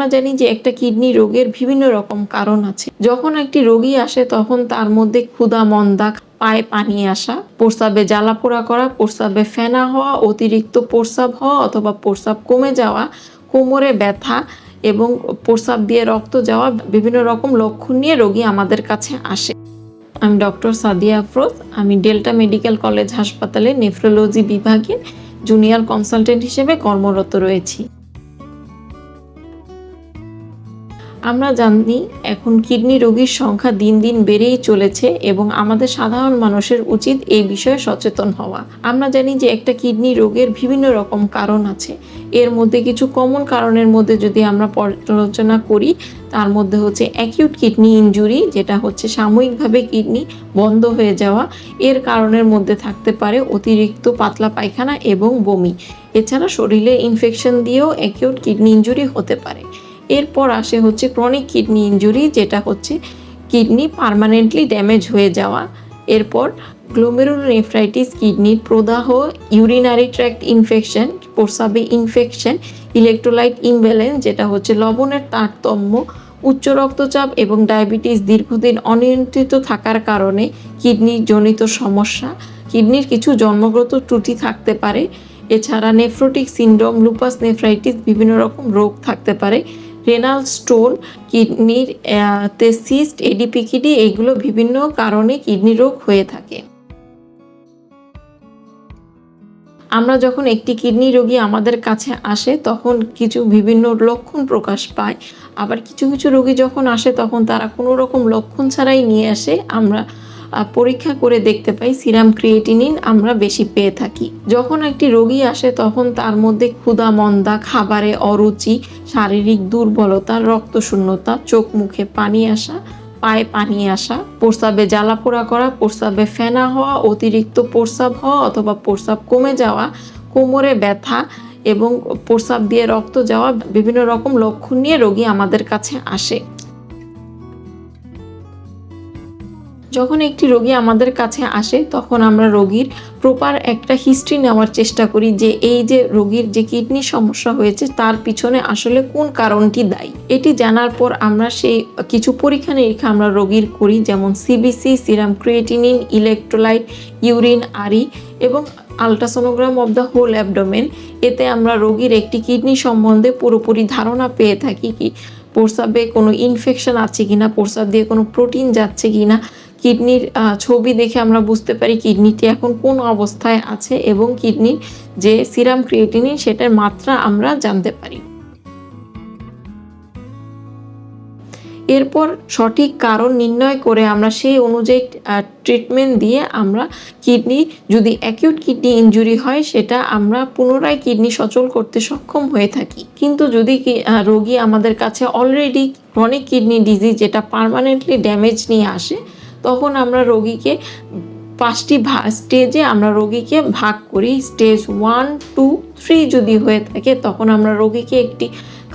আমরা জানি যে একটা কিডনি রোগের বিভিন্ন রকম কারণ আছে। যখন একটি রোগী আসে, তখন তার মধ্যে ক্ষুধা, মন্দা, পায়ে পানি আসা, প্রস্রাবে জ্বালাপোড়া করা, প্রস্রাবে ফেনা হওয়া, অতিরিক্ত প্রস্রাব হওয়া অথবা প্রস্রাব কমে যাওয়া, কোমরে ব্যথা এবং প্রস্রাব দিয়ে রক্ত যাওয়া বিভিন্ন রকম লক্ষণ নিয়ে রোগী আমাদের কাছে আসে। আমি ডক্টর সাদিয়া আফরোজ, আমি ডেল্টা মেডিকেল কলেজ হাসপাতালে নেফ্রোলজি বিভাগে জুনিয়র কনসালটেন্ট হিসেবে কর্মরত রয়েছি। আমরা জানি এখন কিডনি রোগীর সংখ্যা দিন দিন বেড়েই চলেছে এবং আমাদের সাধারণ মানুষের উচিত এই বিষয়ে সচেতন হওয়া। আমরা জানি যে একটা কিডনি রোগের বিভিন্ন রকম কারণ আছে। এর মধ্যে কিছু কমন কারণের মধ্যে যদি আমরা পর্যালোচনা করি, তার মধ্যে হচ্ছে অ্যাকিউট কিডনি ইনজুরি যেটা হচ্ছে সাময়িকভাবে কিডনি বন্ধ হয়ে যাওয়া। এর কারণের মধ্যে থাকতে পারে অতিরিক্ত পাতলা পায়খানা এবং বমি। এছাড়া শরীরে ইনফেকশন দিয়েও অ্যাকিউট কিডনি ইঞ্জুরি হতে পারে। এরপর আসে হচ্ছে ক্রনিক কিডনি ইনজুরি যেটা হচ্ছে কিডনি পার্মানেন্টলি ড্যামেজ হয়ে যাওয়া। এরপর গ্লোমেরুলোনেফ্রাইটিস কিডনির প্রদাহ ইউরিনারি ট্র্যাক্ট ইনফেকশন প্রস্রাবে ইনফেকশন ইলেকট্রোলাইট ইমব্যালেন্স যেটা হচ্ছে লবণের তারতম্য, উচ্চ রক্তচাপ এবং ডায়াবেটিস দীর্ঘদিন অনিয়ন্ত্রিত থাকার কারণে কিডনি জনিত সমস্যা। কিডনির কিছু জন্মগত ত্রুটি থাকতে পারে। এছাড়া নেফ্রোটিক সিনড্রোম লুপাস নেফ্রাইটিস বিভিন্ন রকম রোগ থাকতে পারে। রেনাল স্টোন কিডনির তে সিস্ট এডিপিকিডি এগুলো বিভিন্ন কারণে কিডনি রোগ হয়ে থাকে। আমরা যখন একটি কিডনি রোগী আমাদের কাছে আসে, তখন কিছু বিভিন্ন লক্ষণ প্রকাশ পায়। আবার কিছু কিছু রোগী যখন আসে, তখন তারা কোনো রকম লক্ষণ ছাড়াই নিয়ে আসে। আমরা পরীক্ষা করে দেখতে পাই সিরাম ক্রিয়েটিনিন আমরা বেশি পেয়ে থাকি। যখন একটি রোগী আসে তখন তার মধ্যে ক্ষুধা, মন্দা, খাবারে অরুচি, শারীরিক দুর্বলতা, রক্তশূন্যতা, চোখ মুখে পানি আসা, পায়ে পানি আসা, প্রস্রাবে জ্বালাপোড়া করা, প্রস্রাবে ফেনা হওয়া, অতিরিক্ত প্রস্রাব হওয়া অথবা প্রস্রাব কমে যাওয়া, কোমরে ব্যথা এবং প্রস্রাব দিয়ে রক্ত যাওয়া, বিভিন্ন রকম লক্ষণ নিয়ে রোগী আমাদের কাছে আসে। যখন একটি রোগী আমাদের কাছে আসে, তখন আমরা রোগীর প্রপার একটা হিস্ট্রি নেওয়ার চেষ্টা করি যে এই যে রোগীর যে কিডনি সমস্যা হয়েছে, তার পিছনে আসলে কোন কারণটি দায়ী? এটি জানার পর আমরা সেই কিছু পরীক্ষা নিরীক্ষা আমরা রোগীর করি, যেমন CBC serum creatinine electrolyte urine আরি এবং ultrasonogram of the whole abdomen এতে আমরা রোগীর একটি কিডনি সম্বন্ধে পুরোপুরি ধারণা পেয়ে থাকি কি, প্রস্রাবে কোনো ইনফেকশন আছে কিনা, প্রস্রাব দিয়ে কোনো প্রোটিন যাচ্ছে কিনা কিডনির ছবি দেখে আমরা বুঝতে পারি কিডনিটি এখন কোন অবস্থায় আছে এবং কিডনির যে সিরাম ক্রিয়েটিনিন সেটার মাত্রা আমরা জানতে পারি। এরপর সঠিক কারণ নির্ণয় করে আমরা সেই অনুযায়ী ট্রিটমেন্ট দিয়ে আমরা কিডনি, যদি অ্যাকিউট কিডনি ইনজুরি হয় সেটা আমরা পুনরায় কিডনি সচল করতে সক্ষম হয়ে থাকি। কিন্তু যদি রোগী আমাদের কাছে অলরেডি ক্রনিক কিডনি ডিজিজ যেটা পার্মানেন্টলি ড্যামেজ নিয়ে আসে তখন আমরা রোগীকে পাঁচটি স্টেজে আমরা রোগীকে ভাগ করি। স্টেজ ওয়ান টু থ্রি যদি হয়ে থাকে, তখন আমরা রোগীকে একটি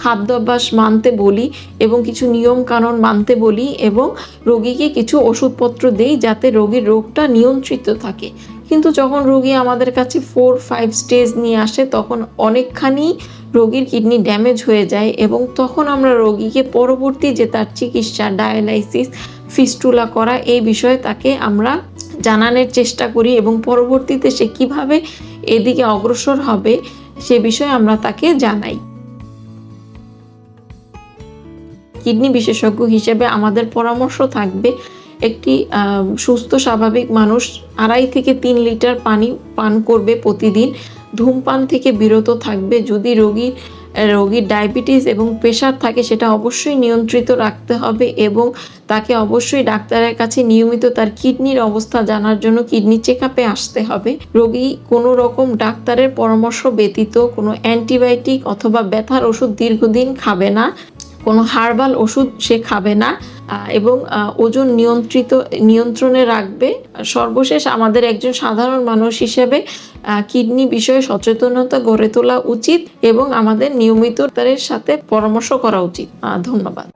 খাদ্যাভ্যাস মানতে বলি এবং কিছু নিয়ম কানুন মানতে বলি এবং রোগীকে কিছু ওষুধপত্র দেই যাতে রোগীর রোগটা নিয়ন্ত্রিত থাকে। কিন্তু যখন রোগী আমাদের কাছে ফোর ফাইভ স্টেজ নিয়ে আসে, তখন অনেকখানি রোগীর কিডনি ড্যামেজ হয়ে যায় এবং তখন আমরা রোগীকে পরবর্তী যে তার চিকিৎসা ডায়ালাইসিস ফিস্টুলা করা এই বিষয়ে তাকে আমরা জানানোর চেষ্টা করি এবং পরবর্তীতে সে কীভাবে এদিকে অগ্রসর হবে সে বিষয়ে আমরা তাকে জানাই। কিডনি বিশেষজ্ঞ হিসেবে আমাদের পরামর্শ থাকবে, একটি সুস্থ, স্বাভাবিক মানুষ আড়াই থেকে তিন লিটার পানি পান করবে প্রতিদিন। ধূমপান থেকে বিরত থাকবে। যদি রোগীর রোগীর ডায়াবেটিস এবং প্রেশার থাকে সেটা অবশ্যই নিয়ন্ত্রিত রাখতে হবে এবং তাকে অবশ্যই ডাক্তারের কাছে নিয়মিত তার কিডনির অবস্থা জানার জন্য কিডনি চেক আপে আসতে হবে। রোগী কোনো রকম ডাক্তারের পরামর্শ ব্যতীত কোনো অ্যান্টিবায়োটিক অথবা ব্যথার ওষুধ দীর্ঘদিন খাবে না, কোনো হার্বাল ওষুধ সে খাবে না। এবং ওজন নিয়ন্ত্রিত, নিয়ন্ত্রণে রাখবে। সর্বশেষ আমাদের একজন সাধারণ মানুষ হিসেবে কিডনি বিষয়ে সচেতনতা গড়ে তোলা উচিত এবং আমাদের নিয়মিত সাথে পরামর্শ করা উচিত। ধন্যবাদ।